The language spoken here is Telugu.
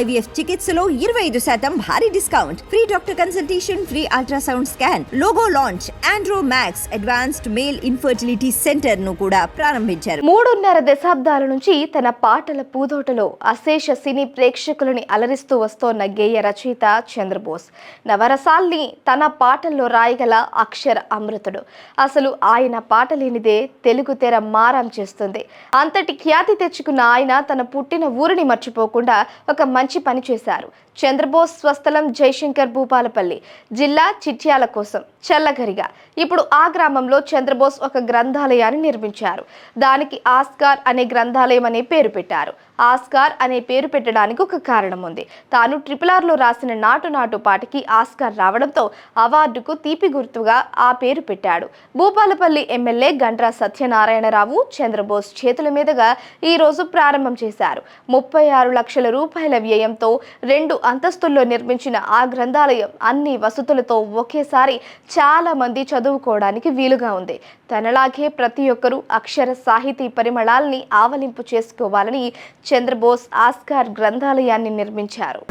ఐవీఎఫ్ చికిత్సలో ఇరవై ఐదు శాతం భారీ discount. Free doctor consultation free ultrasound scan logo launch Andro Max advanced male infertility సెంటర్ను కూడా ప్రారంభించారు. మూడున్నర దశాబ్దాల నుంచి తన పాటల పూదోటలో అశేష సినీ ప్రేక్షకులని అలరిస్తూ వస్తోన్న గేయ రచయిత చంద్రబోస్. నవరసాల్ని తన పాటల్లో రాయగల అక్షర అమృతుడు. అసలు ఆయన పాట లేనిదే తెలుగు తెర మారం చేస్తుంది. అంతటి ఖ్యాతి తెచ్చుకున్న ఆయన తన పుట్టిన ఊరిని మర్చిపోకుండా ఒక మంచి పని చేశారు. చంద్రబోస్ స్వస్థలం జయశంకర్ భూపాలపల్లి జిల్లా చిట్యాల కోసం చల్లగరిగా. ఇప్పుడు ఆ గ్రామంలో చంద్రబోస్ ఒక గ్రంథాలయాన్ని నిర్మించారు. దానికి ఆస్కార్ అనే గ్రంథాలయం అనే పేరు పెట్టారు. ఆస్కార్ అనే పేరు పెట్టడానికి ఒక కారణం ఉంది. తాను ట్రిపుల్ ఆర్లో రాసిన నాటు నాటు పాటకి ఆస్కార్ రావడంతో అవార్డుకు తీపి గుర్తుగా ఆ పేరు పెట్టాడు. భూపాలపల్లి ఎమ్మెల్యే గండ్రా సత్యనారాయణరావు చంద్రబోస్ చేతుల మీదుగా ఈ రోజు ప్రారంభం చేశారు. ముప్పై ఆరు లక్షల రూపాయల వ్యయంతో రెండు అంతస్తుల్లో నిర్మించిన ఆ గ్రంథాలయం అన్ని వసతులతో ఒకేసారి చాలా మంది చదువుకోవడానికి వీలుగా ఉంది. తనలాగే ప్రతి ఒక్కరూ అక్షర సాహితీ పరిమళాల్ని ఆవలింపు చేసుకోవాలని చంద్రబోస్ ఆస్కార్ గ్రంథాలయాన్ని నిర్మించారు.